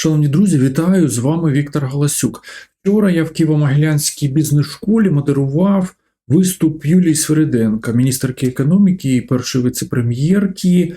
Шановні друзі, вітаю! З вами Віктор Галасюк. Вчора я в Києво-Могилянській бізнес-школі модерував виступ Юлії Свериденка, міністерки економіки і першої віце-прем'єрки,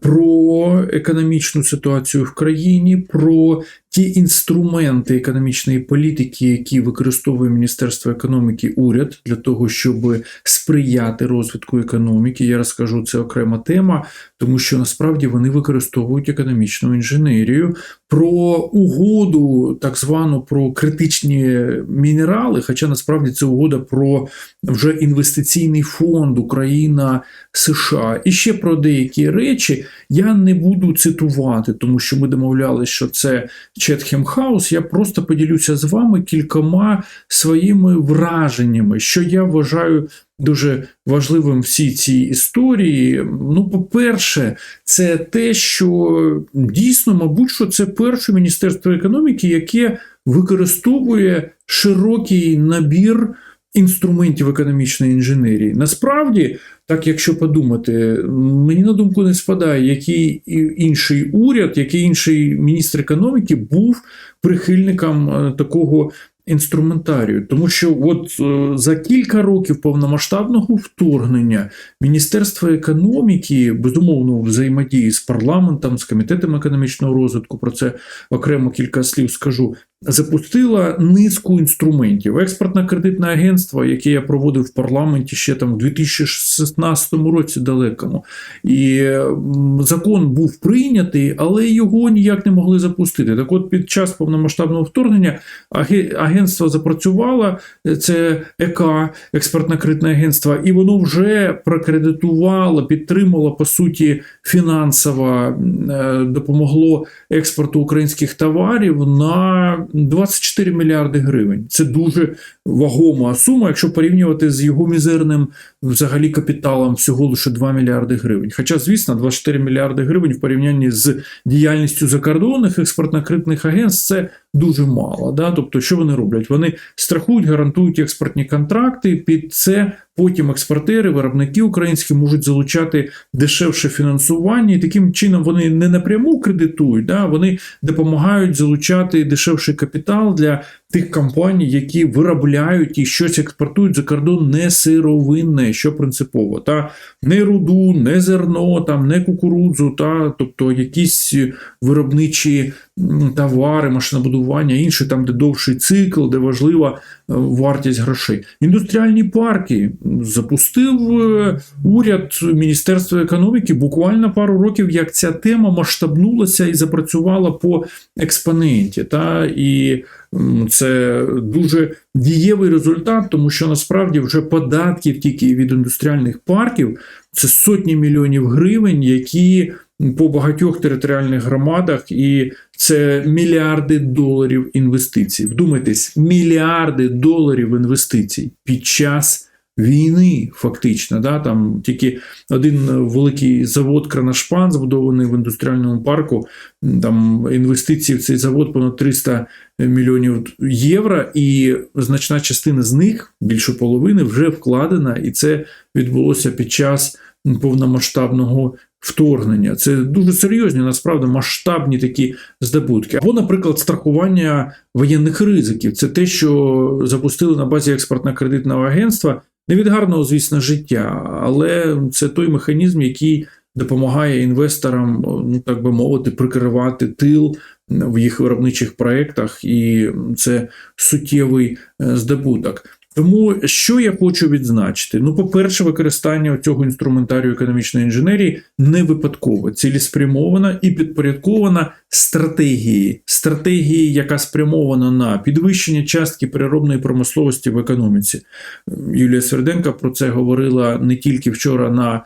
про економічну ситуацію в країні, про ті інструменти економічної політики, які використовує Міністерство економіки уряд для того, щоб сприяти розвитку економіки. Я розкажу це окрема тема, тому що насправді вони використовують економічну інженерію, про угоду, так звану про критичні мінерали. Хоча насправді це угода про вже інвестиційний фонд Україна США. І ще про деякі речі я не буду цитувати, тому що ми домовлялися, що це Четхем Хаус. Я просто поділюся з вами кількома своїми враженнями, що я вважаю. Дуже важливим всі ці історії. Ну, по-перше, це те, що дійсно, мабуть, що це перше міністерство економіки, яке використовує широкий набір інструментів економічної інженерії. Насправді, так якщо подумати, мені на думку не спадає, який інший уряд, який інший міністр економіки був прихильником такого. Інструментарію, тому що от е, за кілька років повномасштабного вторгнення Міністерство економіки безумовно взаємодії з парламентом, з комітетом економічного розвитку, про це окремо кілька слів скажу запустила низку інструментів. Експортне кредитне агентство, яке я проводив в парламенті ще там в 2016 році далекому. І закон був прийнятий, але його ніяк не могли запустити. Так от під час повномасштабного вторгнення агентство запрацювало, це ЕК, експортне кредитне агентство, і воно вже прокредитувало, підтримало по суті фінансово е, допомогло експорту українських товарів на 24 мільярди гривень. Це дуже вагома сума, якщо порівнювати з його мізерним взагалі капіталом всього лише 2 мільярди гривень. Хоча, звісно, 24 мільярди гривень в порівнянні з діяльністю закордонних експортно-кредитних агентств це дуже мало. Да? Тобто, що вони роблять? Вони страхують, гарантують експортні контракти. Під це потім експортери, виробники українські можуть залучати дешевше фінансування, і таким чином вони не напряму кредитують, да? вони допомагають залучати дешевший капітал для тих компаній, які виробляють і щось експортують за кордон не сировинне, що принципово, та не руду, не зерно, там не кукурудзу, та тобто якісь виробничі товари, машинобудування, інші там, де довший цикл, де важлива е, вартість грошей. Індустріальні парки запустив е, уряд Міністерства економіки буквально пару років, як ця тема масштабнулася і запрацювала по експоненті. Та, І це дуже дієвий результат, тому що насправді вже податків тільки від індустріальних парків це сотні мільйонів гривень, які по багатьох територіальних громадах, і це мільярди доларів інвестицій. Вдумайтесь, мільярди доларів інвестицій під час. Війни, фактично, да, там тільки один великий завод Кранашпан, збудований в індустріальному парку, там інвестиції в цей завод понад 300 мільйонів євро, і значна частина з них, більше половини, вже вкладена, і це відбулося під час повномасштабного вторгнення. Це дуже серйозні, насправді масштабні такі здобутки. Або, наприклад, страхування воєнних ризиків. Це те, що запустили на базі експортно-кредитного агентства. Не від гарного, звісно, життя, але це той механізм, який допомагає інвесторам, ну так би мовити, прикривати тил в їх виробничих проєктах, і це суттєвий е, здобуток. Тому що я хочу відзначити? Ну, по-перше, використання цього інструментарію економічної інженерії не випадково, цілеспрямована і підпорядкована стратегії, стратегії, яка спрямована на підвищення частки переробної промисловості в економіці. Юлія Сверденка про це говорила не тільки вчора на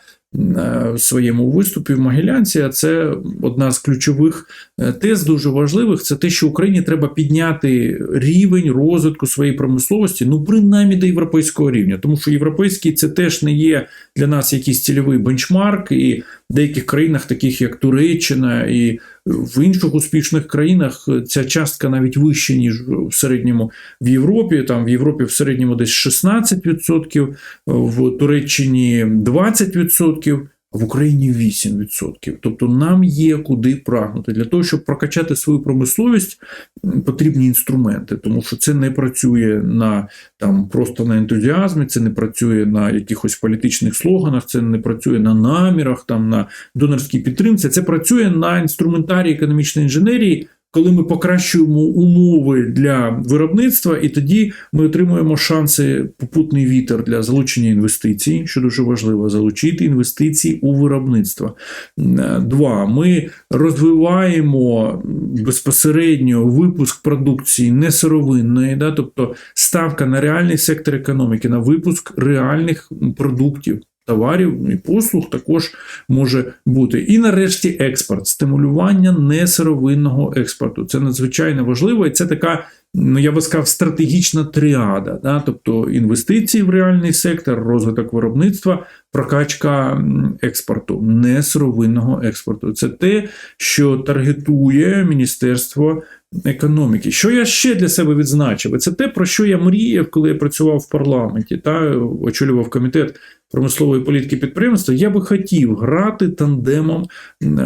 своєму виступі в Могилянці, це одна з ключових е, тез, дуже важливих. Це те, що Україні треба підняти рівень розвитку своєї промисловості, ну принаймні до європейського рівня, тому що європейський це теж не є для нас якийсь цільовий бенчмарк, і в деяких країнах, таких як Туреччина і в інших успішних країнах ця частка навіть вища, ніж в середньому в Європі. Там в Європі в середньому десь 16%, в Туреччині 20%. В Україні 8%. Тобто нам є куди прагнути. Для того, щоб прокачати свою промисловість, потрібні інструменти, тому що це не працює на там просто на ентузіазмі, це не працює на якихось політичних слоганах, це не працює на намірах, там на донорській підтримці. Це працює на інструментарії економічної інженерії. Коли ми покращуємо умови для виробництва, і тоді ми отримуємо шанси попутний вітер для залучення інвестицій, що дуже важливо, залучити інвестиції у виробництво. Е, Два, ми розвиваємо безпосередньо випуск продукції не сировинної, да, тобто ставка на реальний сектор економіки, на випуск реальних продуктів. Товарів і послуг також може бути. І нарешті експорт, стимулювання несировинного експорту. Це надзвичайно важливо, і це така, ну я би сказав, стратегічна тріада. Да? Тобто інвестиції в реальний сектор, розвиток виробництва, прокачка експорту, несировинного експорту. Це те, що таргетує Міністерство економіки. Що я ще для себе відзначив? Це те, про що я мріяв, коли я працював в парламенті та очолював комітет промислової політики підприємства. Я би хотів грати тандемом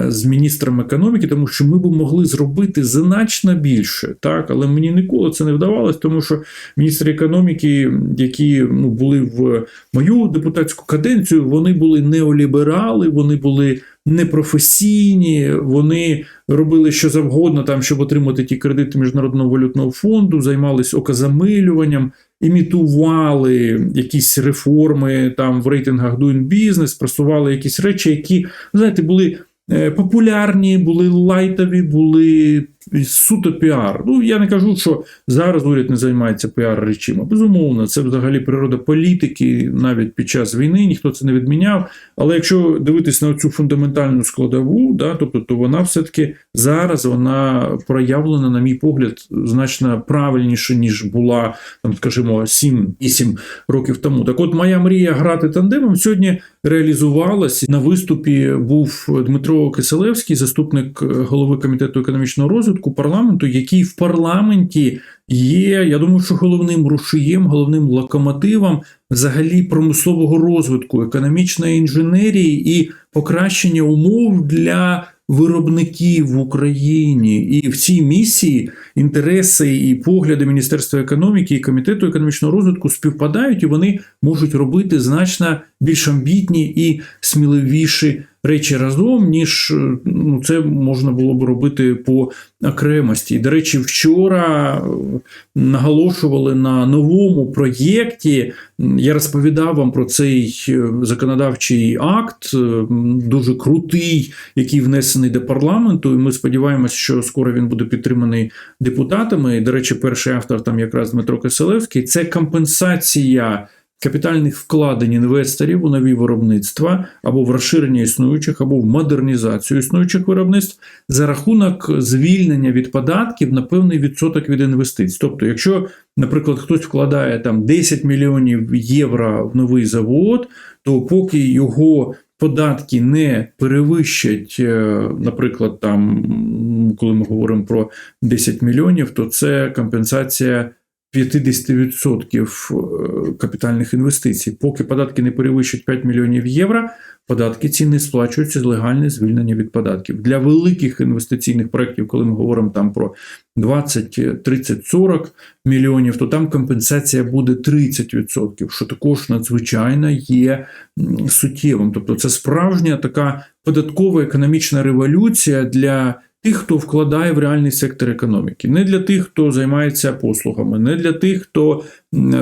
з міністром економіки, тому що ми б могли зробити значно більше. Так, але мені ніколи це не вдавалось, тому що міністри економіки, які ну, були в мою депутатську каденцію, вони були неоліберали, вони були непрофесійні, вони робили що завгодно, там, щоб отримати ті кредити Міжнародного валютного фонду, займалися оказамилюванням, імітували якісь реформи там в рейтингах Doing Business, просували якісь речі, які, знаєте, були. е, Популярні, були лайтові, були суто піар. Ну, я не кажу, що зараз уряд не займається піар речима. Безумовно, це взагалі природа політики, навіть під час війни ніхто це не відміняв. Але якщо дивитись на цю фундаментальну складову, да, тобто, то вона все-таки зараз вона проявлена, на мій погляд, значно правильніше, ніж була, там, скажімо, 7-8 років тому. Так от моя мрія грати тандемом сьогодні реалізувалась. На виступі був Дмитро Киселевський, заступник голови комітету економічного розвитку парламенту, який в парламенті є, я думаю, що головним рушієм, головним локомотивом взагалі промислового розвитку, економічної інженерії і покращення умов для виробників в Україні. І в цій місії інтереси і погляди Міністерства економіки і Комітету економічного розвитку співпадають, і вони можуть робити значно більш амбітні і сміливіші речі разом, ніж ну, це можна було б робити по окремості. До речі, вчора е, наголошували на новому проєкті. Я розповідав вам про цей е, законодавчий акт, е, дуже крутий, який внесений до парламенту. І ми сподіваємося, що скоро він буде підтриманий депутатами. До речі, перший автор там якраз Дмитро Киселевський. Це компенсація капітальних вкладень інвесторів у нові виробництва або в розширення існуючих, або в модернізацію існуючих виробництв за рахунок звільнення від податків на певний відсоток від інвестицій. Тобто, якщо, наприклад, хтось вкладає там 10 мільйонів євро в новий завод, то поки його Податки не перевищать, е, наприклад, там, коли ми говоримо про 10 мільйонів, то це компенсація 50% е, капітальних інвестицій. Поки податки не перевищують 5 мільйонів євро, податки ці не сплачуються з легальне звільнення від податків. Для великих інвестиційних проєктів, коли ми говоримо там про 20, 30, 40 мільйонів, то там компенсація буде 30%, що також надзвичайно є суттєвим. Тобто це справжня така податкова економічна революція для тих, хто вкладає в реальний сектор економіки, не для тих, хто займається послугами, не для тих, хто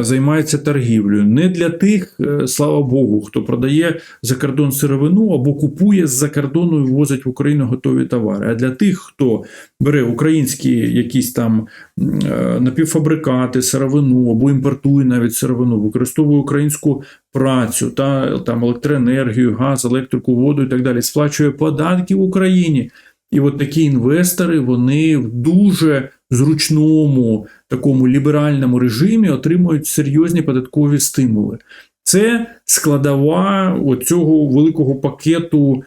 займається торгівлею, не для тих, е, слава Богу, хто продає за кордон сировину або купує з-за кордону і ввозить в Україну готові товари, а для тих, хто бере українські якісь там е, напівфабрикати, сировину або імпортує навіть сировину, використовує українську працю та там електроенергію, газ, електрику, воду і так далі, сплачує податки в Україні. І от такі інвестори вони в дуже зручному такому ліберальному режимі отримують серйозні податкові стимули. Це складова цього великого пакету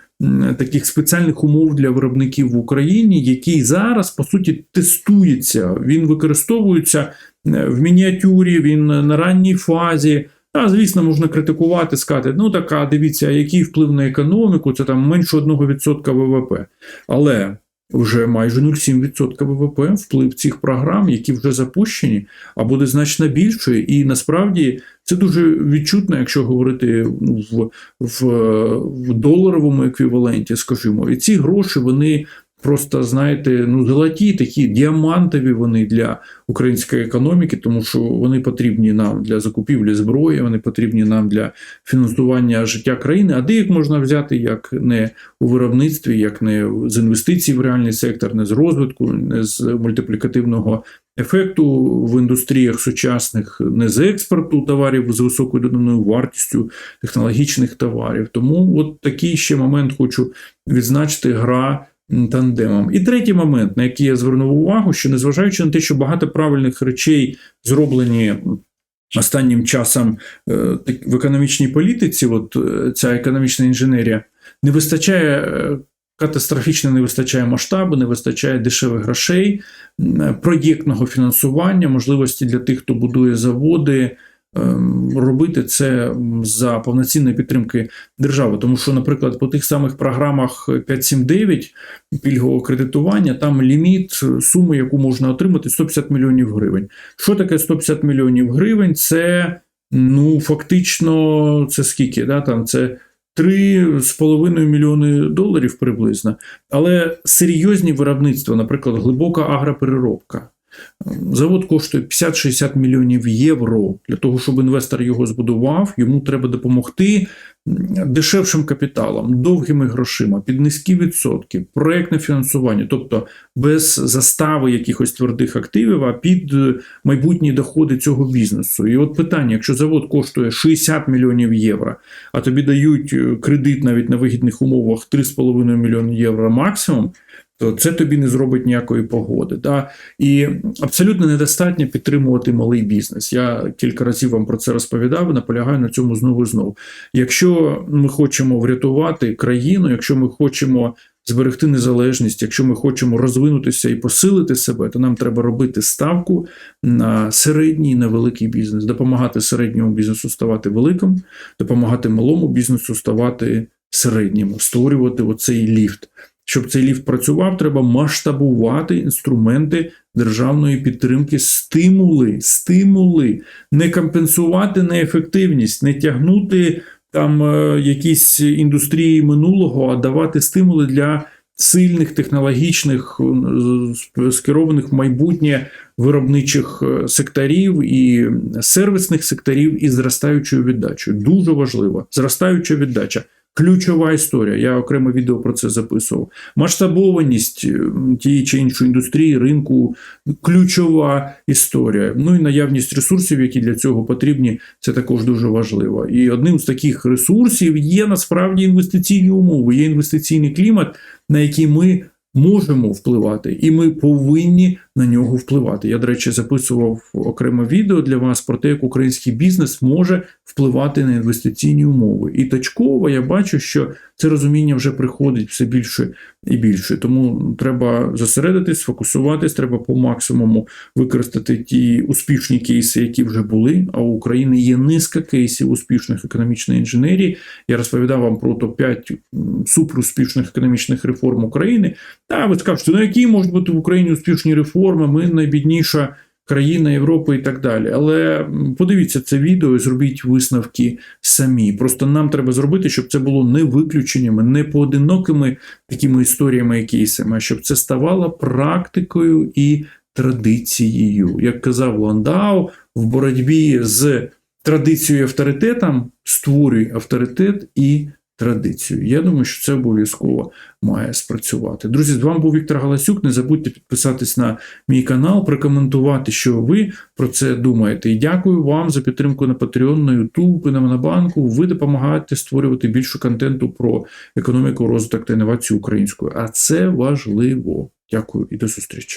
таких спеціальних умов для виробників в Україні, який зараз по суті тестується. Він використовується е, в мініатюрі, він на ранній фазі. Та, звісно, можна критикувати, сказати, ну така, дивіться, який вплив на економіку, це там менше 1% ВВП. Але вже майже 0,7% ВВП вплив цих програм, які вже запущені, а буде значно більшою. І насправді це дуже відчутно, якщо говорити в, в, в доларовому еквіваленті, скажімо. І ці гроші вони. Просто знаєте, ну золоті, такі діамантові вони для української економіки, тому що вони потрібні нам для закупівлі зброї, вони потрібні нам для фінансування життя країни. А де їх можна взяти як не у виробництві, як не з інвестицій в реальний сектор, не з розвитку, не з мультиплікативного ефекту в індустріях сучасних, не з експорту товарів з високою доданою вартістю технологічних товарів. Тому от такий ще момент хочу відзначити гра тандемом. І третій момент, на який я звернув увагу, що незважаючи на те, що багато правильних речей зроблені. Останнім часом е, в економічній політиці, от е, ця економічна інженерія, не вистачає е, катастрофічно не вистачає масштабу, не вистачає дешевих грошей, проєктного фінансування, можливості для тих, хто будує заводи, робити це за повноцінної підтримки держави. Тому що, наприклад, по тих самих програмах 579 пільгового кредитування, там ліміт суми, яку можна отримати, 150 мільйонів гривень. Що таке 150 мільйонів гривень? Це ну фактично це скільки? Да? Там це 3,5 мільйони доларів приблизно. Але серйозні виробництва, наприклад, глибока агропереробка. Завод коштує 50-60 мільйонів євро. Для того, щоб інвестор його збудував, йому треба допомогти дешевшим капіталом, довгими грошима, під низькі відсотки, проєктне фінансування, тобто без застави якихось твердих активів, а під майбутні доходи цього бізнесу. І от питання: якщо завод коштує 60 мільйонів євро, а тобі дають кредит навіть на вигідних умовах 3,5 мільйони євро максимум то це тобі не зробить ніякої погоди. Да? І абсолютно недостатньо підтримувати малий бізнес. Я кілька разів вам про це розповідав наполягаю на цьому знову і знову. Якщо ми хочемо врятувати країну, якщо ми хочемо зберегти незалежність, якщо ми хочемо розвинутися і посилити себе, то нам треба робити ставку на середній і на великий бізнес, допомагати середньому бізнесу ставати великим, допомагати малому бізнесу ставати середньому, створювати оцей ліфт. Щоб цей ліфт працював, треба масштабувати інструменти державної підтримки, стимули, стимули, не компенсувати неефективність, не тягнути там е, якісь індустрії минулого, а давати стимули для сильних технологічних, е, скерованих в майбутнє виробничих е, секторів і сервісних секторів із зростаючою віддачею. Дуже важливо, зростаюча віддача. Ключова історія, я окреме відео про це записував. Масштабованість тієї чи іншої індустрії, ринку ключова історія. Ну і наявність ресурсів, які для цього потрібні, це також дуже важливо. І одним з таких ресурсів є насправді інвестиційні умови, є інвестиційний клімат, на який ми можемо впливати, і ми повинні на нього впливати. Я, до речі, записував окреме відео для вас про те, як український бізнес може впливати на інвестиційні умови. І точково я бачу, що це розуміння вже приходить все більше і більше. Тому треба зосередитись, сфокусуватись, треба по максимуму використати ті успішні кейси, які вже були. А у України є низка кейсів успішних економічної інженерії. Я розповідав вам про топ-5 суперуспішних економічних реформ України. Та ви скажете, ну які можуть бути в Україні успішні реформи? Ми найбідніша країна Європи і так далі. Але подивіться це відео і зробіть висновки самі. Просто нам треба зробити, щоб це було не виключеннями, не поодинокими такими історіями і кейсами, а щоб це ставало практикою і традицією. Як казав Ландау, в боротьбі з традицією і авторитетом створюй авторитет і традицію. Я думаю, що це обов'язково має спрацювати. Друзі, з вами був Віктор Галасюк. Не забудьте підписатись на мій канал, прокоментувати, що ви про це думаєте. І дякую вам за підтримку на Patreon, на YouTube, на Монобанку. Ви допомагаєте створювати більше контенту про економіку, розвиток та інновацію українською. А це важливо. Дякую і до зустрічі.